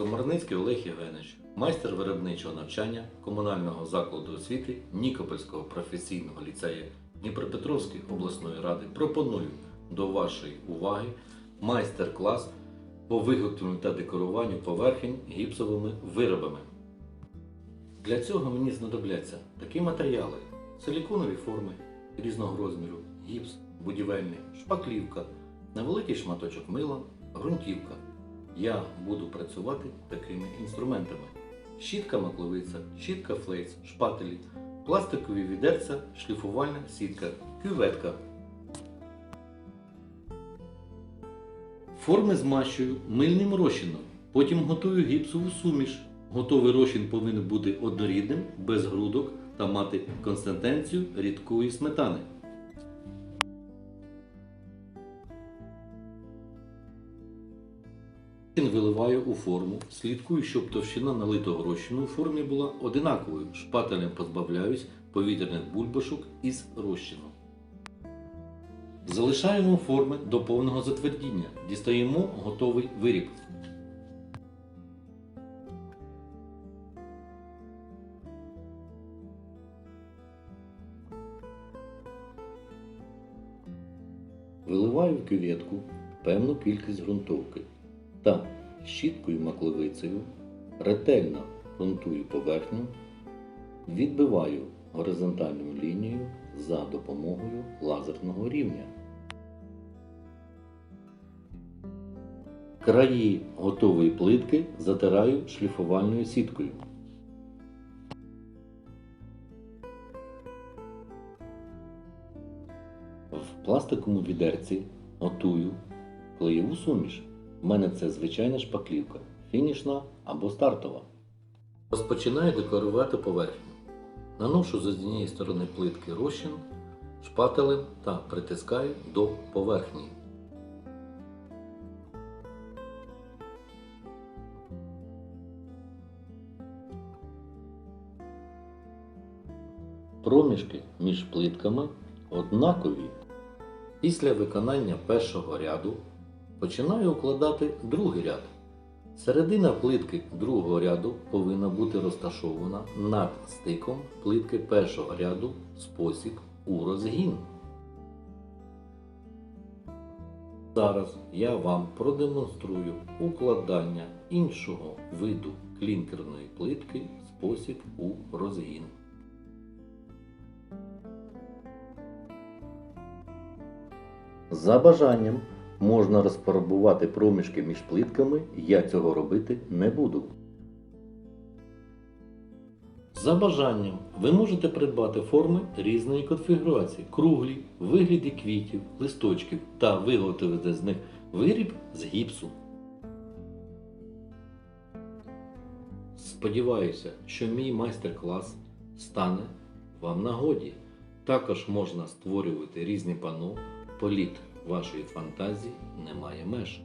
Комарницький Олег Євгенович, майстер виробничого навчання комунального закладу освіти Нікопольського професійного ліцею Дніпропетровської обласної ради пропоную до вашої уваги майстер-клас по виготовленню та декоруванню поверхень гіпсовими виробами. Для цього мені знадобляться такі матеріали: силіконові форми різного розміру, гіпс, будівельний, шпаклівка, невеликий шматочок мила, ґрунтівка. Я буду працювати такими інструментами: щітка макловиця, щітка флейс, шпателі, пластикові відерця, шліфувальна сітка, кюветка. Форми змащую мильним розчином. Потім готую гіпсову суміш. Готовий розчин повинен бути однорідним, без грудок та мати консистенцію рідкої сметани. Розчин виливаю у форму, слідкую, щоб товщина налитого розчину у формі була одинаковою. Шпателем позбавляюсь повітряних бульбашок із розчину. Залишаємо форми до повного затвердіння. Дістаємо готовий виріб. Виливаю в кюветку певну кількість ґрунтовки та щіткою макловицею ретельно ґрунтую поверхню, відбиваю горизонтальною лінією за допомогою лазерного рівня. Краї готової плитки затираю шліфувальною сіткою. В пластиковому відерці готую клеєву суміш. У мене це звичайна шпаклівка, фінішна або стартова. Розпочинаю декорувати поверхню. Наношу з однієї сторони плитки розчин шпателем та притискаю до поверхні. Проміжки між плитками однакові. Після виконання першого ряду починаю укладати другий ряд. Середина плитки другого ряду повинна бути розташована над стиком плитки першого ряду спосіб у розгін. Зараз я вам продемонструю укладання іншого виду клінкерної плитки спосіб у розгін. За бажанням можна розфарбувати проміжки між плитками, я цього робити не буду. За бажанням ви можете придбати форми різної конфігурації, круглі, вигляді квітів, листочків та виготовити з них виріб з гіпсу. Сподіваюся, що мій майстер-клас стане вам нагоді. Також можна створювати різні пано, політ вашої фантазії немає меж.